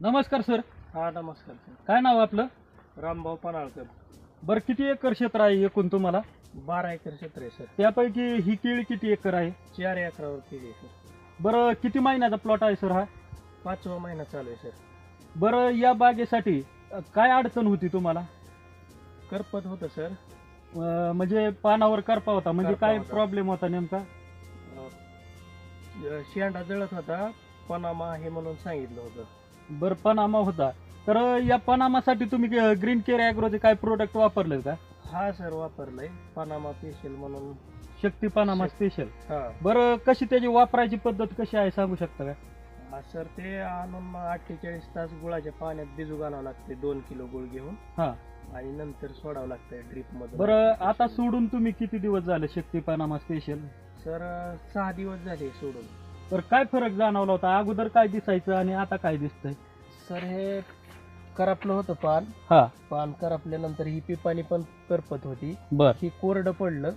नमस्कार सर. हा नमस्कार सर. काय नाव आपलं? रामभाऊ पनाळकर बरं किती एकर क्षेत्र आहे एकूण तुम्हाला? बारा एकर क्षेत्र आहे सर. त्यापैकी ही केळी किती एकर आहे? चार एकरावर केली आहे सर. बरं किती महिन्याचा प्लॉट आहे सर हा? पाचवा महिना चालू आहे सर. बरं या बागेसाठी अ, काय अडचण होती तुम्हाला? करपत होतं सर. अ, म्हणजे पानावर करपा होता. म्हणजे करपा काय होता. प्रॉब्लेम होता नेमका? अं, शेंडा जळत होता. पनामा आहे म्हणून सांगितलं होतं. बरं पनामा होता. तर या पनामासाठी तुम्ही ग्रीन केअर ॲग्रोचे काय प्रोडक्ट वापरले का? हा सर वापरलाय. पनामा पेशल म्हणून. शक्ती पनामा. स्पेशल हा. बरं कशी त्याची वापरायची पद्धत कशी आहे सांगू शकता का? हा, सर ते आणून अठ्ठेचाळीस तास गुळाच्या पाण्यात भिजू घालावं लागते दोन किलो गुळ घेऊन. हा. आणि नंतर सोडावं लागतंय ड्रीपमध्ये बरं आता सोडून तुम्ही किती दिवस झाले शक्ती पनामा स्पेशल सर सहा दिवस झाले सोडून. तर काय फरक जाणवला होता? अगोदर काय दिसायचं आणि आता काय दिसतंय? सर हे करपलं होतं पान हा. पान करपल्यानंतर ही पिपाणी पण करपत होती. बर. ही कोरडं पडलं.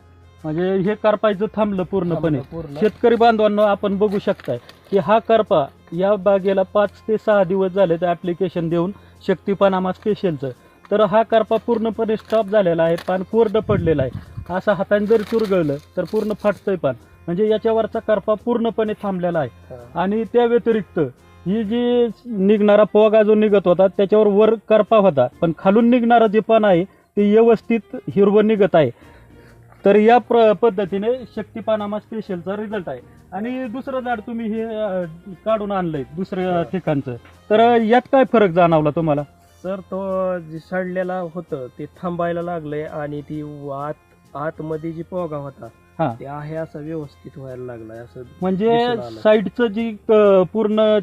म्हणजे हे करपायचं थांबलं पूर्णपणे. थांबलं पूर्ण. शेतकरी बांधवांना आपण बघू शकताय की हा करपा या बागेला पाच ते सहा दिवस झाले तर ऍप्लिकेशन देऊन शक्ती पनामा स्पेशलचं तर हा करपा पूर्णपणे स्टॉप झालेला आहे पान कोरडं पडलेलं आहे. असं हाताने जर चुरगळलं तर पूर्ण फाटतंय पान. म्हणजे याच्यावरचा करपा पूर्णपणे थांबलेला आहे. आणि त्या व्यतिरिक्त ही जी निघणारा पोगा जो निघत होता त्याच्यावर वर करपा होता. पण खालून निघणारं जे पण आहे ते व्यवस्थित हिरवं निघत आहे. तर या प्र पद्धतीने शक्तिपानामा स्पेशलचा रिझल्ट आहे. आणि दुसरं झाड तुम्ही हे काढून आणलंय दुसऱ्या ठिकाणचं. तर यात काय फरक जाणवला तुम्हाला? सर तो जे सडलेला होतं ते थांबायला लागलंय आणि ती आत आतमध्ये जी पोगा होता हा. ते आहे असं व्यवस्थित व्हायला लागलाय असं म्हणजे दिसून आलं. साईडचं जी अं, पूर्ण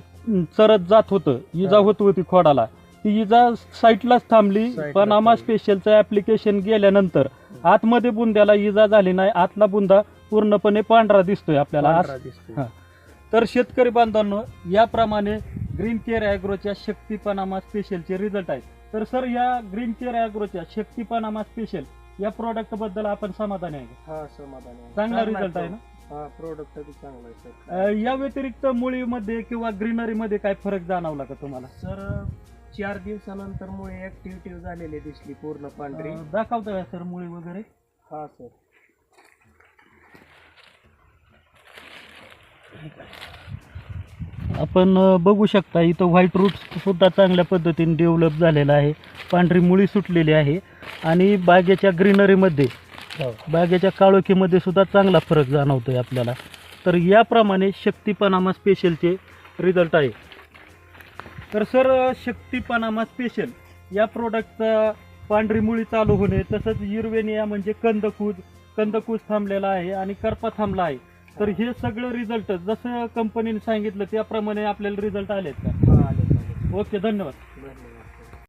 चरत जात होतं इजा हा. होत होती खोडाला ती इजा साईडलाच थांबली पनामा थांबली. स्पेशलचं ऍप्लिकेशन गेल्यानंतर आतमध्ये बुंद्याला इजा झाली नाही आतला बुंदा पूर्णपणे पांढरा दिसतोय आपल्याला पांढरा दिसतोय. हा. तर शेतकरी बांधवांनो याप्रमाणे ग्रीन केअर ॲग्रोच्या शक्ती पनामा स्पेशलचे रिझल्ट आहेत तर सर या ग्रीन केअर ॲग्रोच्या शक्ती पनामा स्पेशल या प्रोडक्टबद्दल आपण समाधानी आहे का? हा समाधान आहे. चांगला रिझल्ट आहे ना? हा प्रोडक्ट बी चांगला आहे सर. अं, या व्यतिरिक्त मुळीमध्ये किंवा ग्रीनरीमध्ये काय फरक जाणवला का तुम्हाला? सर चार दिवसानंतर मुळे ऍक्टिव्हिटी झालेली दिसली पूर्ण पांढरी. अं, दाखवता का सर मुळी वगैरे? हा सर. आपण बघू शकता इथं व्हाईट रूट सुद्धा चांगल्या पद्धतीने डेव्हलप झालेला आहे. पांढरी मुळी सुटलेली आहे. आणि बागेच्या ग्रीनरीमध्ये बागेच्या काळोखीमध्ये सुद्धा चांगला फरक जाणवतोय आपल्याला. तर याप्रमाणे शक्तिपनामा स्पेशलचे रिझल्ट आहे. तर सर शक्तिपनामा स्पेशल या प्रोडक्टचा पांढरी मुळी चालू होणे तसंच युर्वेनिया म्हणजे कंदकूज कंदकूज थांबलेला आहे आणि करपा थांबला आहे. तर हे सगळं रिझल्ट जसं कंपनीने सांगितलं त्याप्रमाणे आपल्याला रिझल्ट आलेत का? हा आले ओके धन्यवाद.